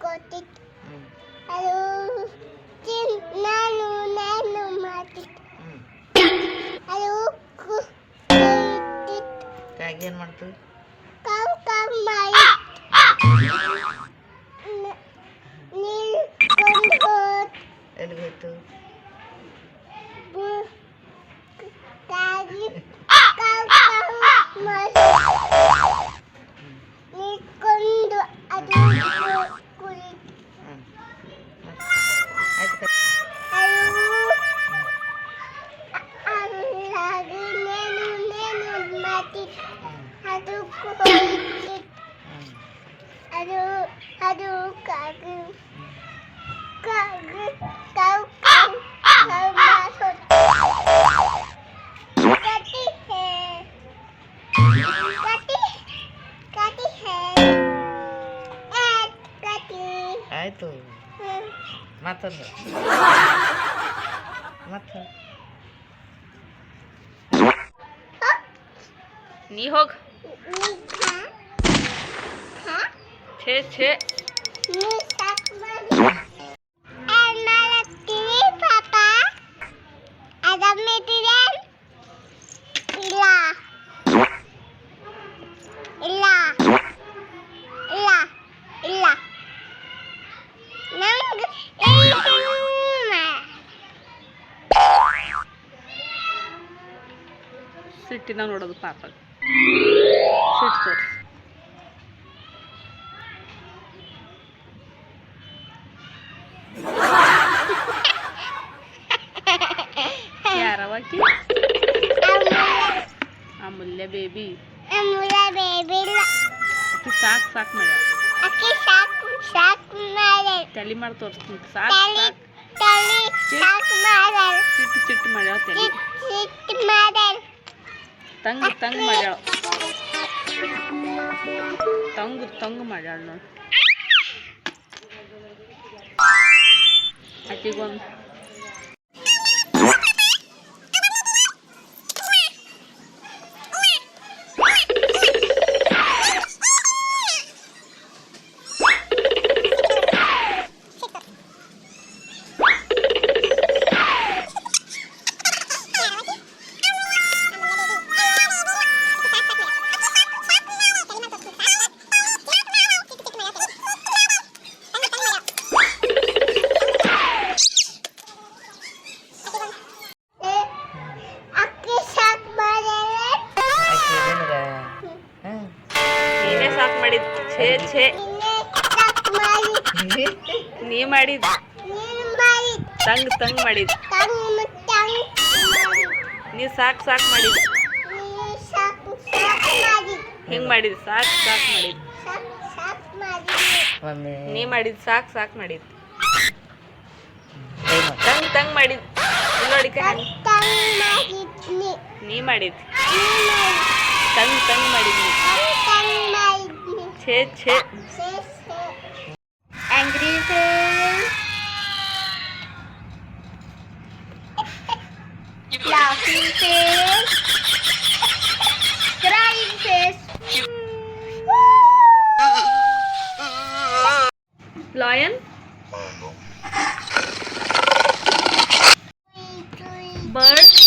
kotik. Hmm. Halo. Tim nanu nanu matik. Hmm. Halo kotik. Kayak ಏನು kau kau ಕಾವ್ ಮಾಯ ನೀರು elu itu ಎಲ್ಲಿಗೆ ಹೋಯ್ತು hati. Hmm. Aduh kulit hmm. aduh aduh kagum. Hmm. Kagum. Kau kau kau masuk kati he. Kati kati he. Eh kati ah, itu. Mata ನೀ ಹೋಗ್. ಛೇ ಛೇ. ಸಿಟ್ಟಿನ ನೋಡೋದು ಪಾಪ. ಸಿಟ್ಟು ತೋರ್ಸು ಯಾರವಾಕಿ ಅಮೂಲ್ಯ ಬೇಬಿ ಅಮೂಲ ಬೇಬಿ ಇಲ್ಲ ಆಕಿ ಸಾಕು ಸಾಕು ಮಾಡ್ಯಾಳ ಅಕ್ಕಿ ಸಾಕು ಸಾಕು ಮಾಡಿ ತಲೆ ಮಾಡಿ ತೋರಿಸ್ತೀನಿ ಸಾಕು ತಲೆ ಸಾಕು ತಲೆ ಸಾಕು ಮಾಡ್ಯಾಳ ಸಿಟ್ಟು ಸಿಟ್ಟು ಮಾಡ್ಯಾಳ ತಲೆ ಸಿಟ್ಟು ಮಾಡ್ಯಾಳ ತಂಗ್ ತಂಗ್ ಮಾಡ್ಯಾಳ. ತಂಗು ತಂಗ್ ಮಾಡ್ಯಾಳ ನೋಡಿ. ಆಕಿಗೊಂದು ಛೇ ಛೇ. ನೀ ಮಾಡಿದ್. ತಂಗ್ ತಂಗ್ ಮಾಡಿದ್. ತಂಗ್ ತಂಗ್ ಮಾಡಿ ನೀ ಸಾಕ್ ಸಾಕ್ ಮಾಡಿದ್. ಹಿಂಗ್ ಮಾಡಿದ್ ಸಾಕ್ ಸಾಕ್ ಮಾಡಿದ್. ಸಾಕು ಸಾಕು ಮಾಡಿ ನೀ ಮಾಡಿದ ಸಾಕ್ ಸಾಕ್ ಮಾಡಿದ್. ತಂಗ್ ತಂಗ್ ಮಾಡಿದ್. ನೋಡಿ ನೀ. ಮಾಡಿದ್. ನೀ ಮಾಡಿ ತಂಗ್ ತಂಗ್ ಮಾಡಿದ್ ತಂಗ್ ತಂಗ್ ಮಾಡಿದ್ನಿ chit chit. Angry fish. Laughing fish. Crying fish. Lion. Bird.